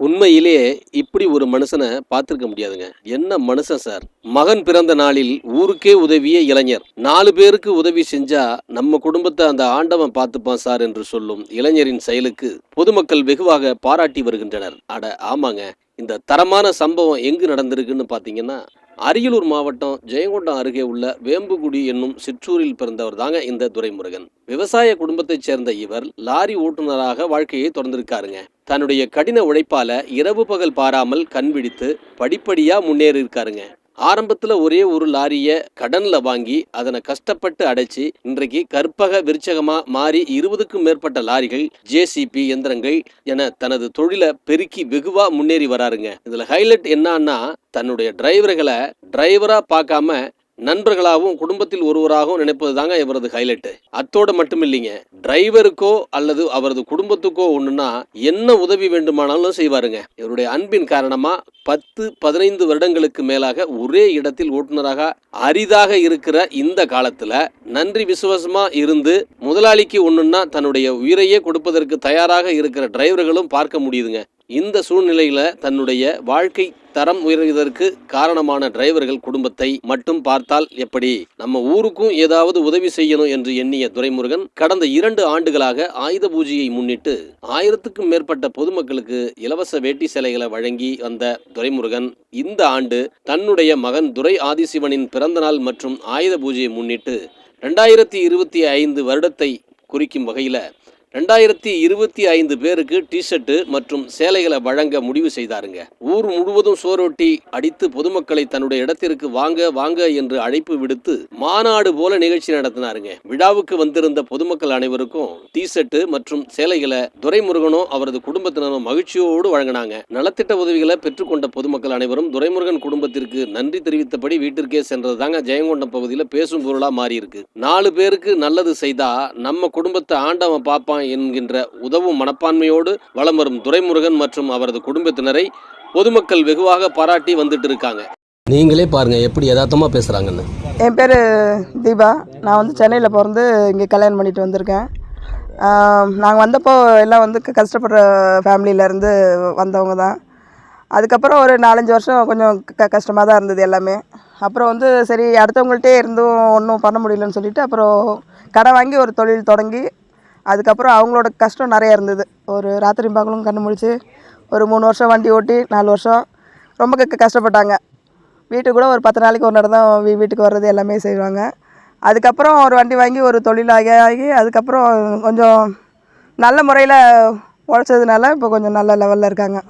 உண்மையிலேயே இப்படி ஒரு மனுஷனை பார்த்துருக்க முடியாதுங்க. என்ன மனுஷன் சார்? மகன் பிறந்த நாளில் ஊருக்கே உதவிய இளைஞர். நாலு பேருக்கு உதவி செஞ்சா நம்ம குடும்பத்தை அந்த ஆண்டவன் பார்த்துப்பான் சார் என்று சொல்லும் இளைஞரின் செயலுக்கு பொதுமக்கள் வெகுவாக பாராட்டி வருகின்றனர். அட ஆமாங்க. இந்த தரமான சம்பவம் எங்கு நடந்திருக்குன்னு பார்த்தீங்கன்னா அரியலூர் மாவட்டம் ஜெயங்கொண்டம் அருகே உள்ள வேம்புகுடி என்னும் சிற்றூரில் பிறந்தவர் தாங்க இந்த துரைமுருகன். விவசாய குடும்பத்தைச் சேர்ந்த இவர் லாரி ஓட்டுநராக வாழ்க்கையை தொடர்ந்திருக்காருங்க. தன்னுடைய கடின உழைப்பால இரவு பகல் பாராமல் கண்பிடித்து படிப்படியா முன்னேறி இருக்காருங்க ஆரம்பத்தில் ஒரே ஒரு லாரியை கடனில் வாங்கி அதனை கஷ்டப்பட்டு அடைச்சி இன்றைக்கு கற்பக விருச்சகமாக மாறி இருபதுக்கும் மேற்பட்ட லாரிகள் ஜேசிபி எந்திரங்கள் என தனது தொழிலை பெருக்கி வெகுவாக முன்னேறி வராருங்க. இதில் ஹைலைட் என்னன்னா தன்னுடைய டிரைவர்களை டிரைவராக பார்க்காம நண்பர்களாகவும் குடும்பத்தில் ஒருவராகவும் நினைப்பது தாங்க இவரது ஹைலைட்டு. அத்தோடு மட்டும் இல்லைங்க டிரைவருக்கோ அல்லது அவரது குடும்பத்துக்கோ ஒன்றுனா என்ன உதவி வேண்டுமானாலும் செய்வாருங்க. இவருடைய அன்பின் காரணமா பத்து பதினைந்து வருடங்களுக்கு மேலாக ஒரே இடத்தில் ஓட்டுநராக அரிதாக இருக்கிற இந்த காலத்துல நன்றி விசுவாசமா இருந்து முதலாளிக்கு ஒன்றுன்னா தன்னுடைய உயிரையே கொடுப்பதற்கு தயாராக இருக்கிற டிரைவர்களும் பார்க்க முடியுதுங்க. இந்த சூழ்நிலையில் தன்னுடைய வாழ்க்கை தரம் உயர்வதற்கு காரணமான டிரைவர்கள் குடும்பத்தை மட்டும் பார்த்தால் எப்படி? நம்ம ஊருக்கும் ஏதாவது உதவி செய்யணும் என்று எண்ணிய துரைமுருகன் கடந்த இரண்டு ஆண்டுகளாக ஆயுத பூஜையை முன்னிட்டு ஆயிரத்துக்கும் மேற்பட்ட பொதுமக்களுக்கு இலவச வேட்டி சேலைகளை வழங்கி வந்த துரைமுருகன் இந்த ஆண்டு தன்னுடைய மகன் துரை ஆதிசிவனின் பிறந்தநாள் மற்றும் ஆயுத பூஜையை முன்னிட்டு ரெண்டாயிரத்தி இருபத்தி ஐந்து வருடத்தை குறிக்கும் வகையில் ரெண்டாயிரத்தி இருபத்தி ஐந்து பேருக்கு டிஷர்ட்டு மற்றும் சேலைகளை வழங்க முடிவு செய்தாருங்க. ஊர் முழுவதும் சோரொட்டி அடித்து பொதுமக்களை தன்னுடைய இடத்திற்கு வாங்க வாங்க என்று அழைப்பு விடுத்து மாநாடு போல நிகழ்ச்சி நடத்தினாருங்க. விழாவுக்கு வந்திருந்த பொதுமக்கள் அனைவருக்கும் டிஷர்ட்டு மற்றும் சேலைகளை துரைமுருகனும் அவரது குடும்பத்தினரும் மகிழ்ச்சியோடு வழங்கினாங்க. நலத்திட்ட உதவிகளை பெற்றுக்கொண்ட பொதுமக்கள் அனைவரும் துரைமுருகன் குடும்பத்திற்கு நன்றி தெரிவித்தபடி வீட்டிற்கே சென்றது தாங்க ஜெயங்கொண்டம் பகுதியில் பேசும் பொருளா மாறி இருக்கு நாலு பேருக்கு நல்லது செய்தா நம்ம குடும்பத்தை ஆண்டவன் பார்ப்பான் என்கின்ற உதவும் மனப்பான்மையோடு வலம் வரும் துரைமுருகன் மற்றும் அவரது குடும்பத்தினரை பொதுமக்கள் வெகுவாக பாராட்டி வந்துட்டு இருக்காங்க. நீங்களே பாருங்க எப்படி யதார்த்தமா பேசுறாங்கன்னு. என் பேர் தீபா. நான் வந்து சென்னையில் பிறந்து இங்கே கல்யாணம் பண்ணிட்டு வந்திருக்கேன். நாங்கள் வந்தப்போ எல்லாம் வந்து க- கஷ்டப்படுற ஃபேமிலியிலேருந்து வந்தவங்க தான். அதுக்கப்புறம் ஒரு நாலஞ்சு வருஷம் கொஞ்சம் க கஷ்டமாக தான் இருந்தது எல்லாமே. அப்புறம் வந்து சரி அடுத்தவங்கள்ட்டே இருந்தும் ஒன்றும் பண்ண முடியலன்னு சொல்லிட்டு அப்புறம் கடை வாங்கி ஒரு தொழில் தொடங்கி அதுக்கப்புறம் அவங்களோட கஷ்டம் நிறையா இருந்தது. ஒரு ராத்திரி பகலும் கண்ணு முழிச்சு ஒரு மூணு வருஷம் வண்டி ஓட்டி நாலு வருஷம் ரொம்ப க- கஷ்டப்பட்டாங்க. வீட்டுக்கு கூட ஒரு பத்து நாளைக்கு ஒரு நேரம் தான் வீ வீட்டுக்கு வர்றது எல்லாமே செய்வாங்க. அதுக்கப்புறம் ஒரு வண்டி வாங்கி ஒரு தொழிலாகி ஆகி அதுக்கப்புறம் கொஞ்சம் நல்ல முறையில் உழைச்சதுனால இப்போ கொஞ்சம் நல்ல லெவலில் இருக்காங்க.